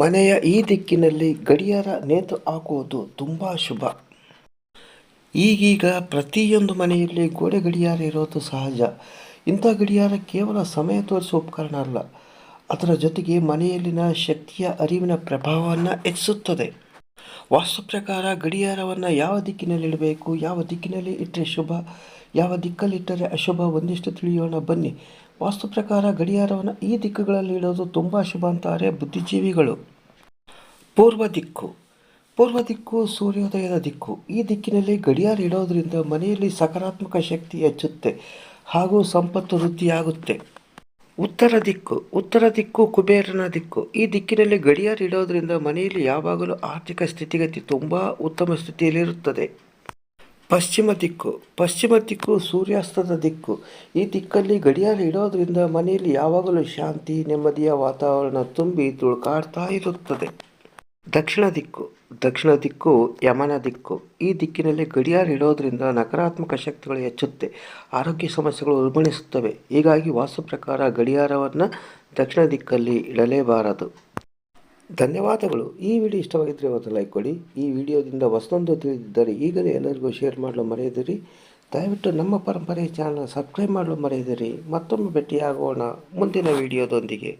ಮನೆಯ ಈ ದಿಕ್ಕಿನಲ್ಲಿ ಗಡಿಯಾರ ನೇತು ಹಾಕುವುದು ತುಂಬ ಶುಭ. ಈಗೀಗ ಪ್ರತಿಯೊಂದು ಮನೆಯಲ್ಲಿ ಗೋಡೆ ಗಡಿಯಾರ ಇರೋದು ಸಹಜ. ಇಂಥ ಗಡಿಯಾರ ಕೇವಲ ಸಮಯ ತೋರಿಸುವ ಉಪಕರಣ ಅಲ್ಲ, ಅದರ ಜೊತೆಗೆ ಮನೆಯಲ್ಲಿನ ಶಕ್ತಿಯ ಅರಿವಿನ ಪ್ರಭಾವವನ್ನು ಹೆಚ್ಚಿಸುತ್ತದೆ. ವಾಸ್ತು ಪ್ರಕಾರ ಗಡಿಯಾರವನ್ನು ಯಾವ ದಿಕ್ಕಿನಲ್ಲಿ ಇಡಬೇಕು, ಯಾವ ದಿಕ್ಕಿನಲ್ಲಿ ಇಟ್ಟರೆ ಶುಭ, ಯಾವ ದಿಕ್ಕಲ್ಲಿಟ್ಟರೆ ಅಶುಭ ಒಂದಿಷ್ಟು ತಿಳಿಯೋಣ. ಬನ್ನಿ. ವಾಸ್ತು ಪ್ರಕಾರ ಗಡಿಯಾರವನ್ನು ಈ ದಿಕ್ಕುಗಳಲ್ಲಿ ಇಡೋದು ತುಂಬ ಶುಭ ಅಂತಾರೆ ಬುದ್ಧಿಜೀವಿಗಳು. ಪೂರ್ವ ದಿಕ್ಕು. ಪೂರ್ವ ದಿಕ್ಕು ಸೂರ್ಯೋದಯದ ದಿಕ್ಕು. ಈ ದಿಕ್ಕಿನಲ್ಲಿ ಗಡಿಯಾರ ಇಡೋದ್ರಿಂದ ಮನೆಯಲ್ಲಿ ಸಕಾರಾತ್ಮಕ ಶಕ್ತಿ ಹೆಚ್ಚುತ್ತೆ ಹಾಗೂ ಸಂಪತ್ತು ವೃದ್ಧಿಯಾಗುತ್ತೆ. ಉತ್ತರ ದಿಕ್ಕು ಉತ್ತರ ದಿಕ್ಕು, ಕುಬೇರನ ದಿಕ್ಕು. ಈ ದಿಕ್ಕಿನಲ್ಲಿ ಗಡಿಯಾರ ಇಡೋದ್ರಿಂದ ಮನೆಯಲ್ಲಿ ಯಾವಾಗಲೂ ಆರ್ಥಿಕ ಸ್ಥಿತಿಗತಿ ತುಂಬ ಉತ್ತಮ ಸ್ಥಿತಿಯಲ್ಲಿರುತ್ತದೆ. ಪಶ್ಚಿಮ ದಿಕ್ಕು ಪಶ್ಚಿಮ ದಿಕ್ಕು ಸೂರ್ಯಾಸ್ತದ ದಿಕ್ಕು. ಈ ದಿಕ್ಕಲ್ಲಿ ಗಡಿಯಾರ ಇಡೋದ್ರಿಂದ ಮನೆಯಲ್ಲಿ ಯಾವಾಗಲೂ ಶಾಂತಿ, ನೆಮ್ಮದಿಯ ವಾತಾವರಣ ತುಂಬಿ ತುಳುಕಾಡ್ತಾ ಇರುತ್ತದೆ. ದಕ್ಷಿಣ ದಿಕ್ಕು ದಕ್ಷಿಣ ದಿಕ್ಕು, ಯಮನ ದಿಕ್ಕು, ಈ ದಿಕ್ಕಿನಲ್ಲಿ ಗಡಿಯಾರ ಇಡೋದ್ರಿಂದ ನಕಾರಾತ್ಮಕ ಶಕ್ತಿಗಳು ಹೆಚ್ಚುತ್ತೆ, ಆರೋಗ್ಯ ಸಮಸ್ಯೆಗಳು ಉಲ್ಬಣಿಸುತ್ತವೆ. ಹೀಗಾಗಿ ವಾಸ್ತು ಪ್ರಕಾರ ಗಡಿಯಾರವನ್ನು ದಕ್ಷಿಣ ದಿಕ್ಕಲ್ಲಿ ಇಡಲೇಬಾರದು. ಧನ್ಯವಾದಗಳು. ಈ ವಿಡಿಯೋ ಇಷ್ಟವಾಗಿದ್ದರೆ ಒಂದು ಲೈಕ್ ಕೊಡಿ. ಈ ವಿಡಿಯೋದಿಂದ ಹೊಸದೊಂದು ತಿಳಿದಿದ್ದರೆ ಈಗಲೇ ಎಲ್ಲರಿಗೂ ಶೇರ್ ಮಾಡಲು ಮರೆಯದಿರಿ. ದಯವಿಟ್ಟು ನಮ್ಮ ಪರಂಪರೆ ಚಾನಲ್ ಸಬ್ಸ್ಕ್ರೈಬ್ ಮಾಡಲು ಮರೆಯದಿರಿ. ಮತ್ತೊಮ್ಮೆ ಭೇಟಿಯಾಗೋಣ ಮುಂದಿನ ವಿಡಿಯೋದೊಂದಿಗೆ.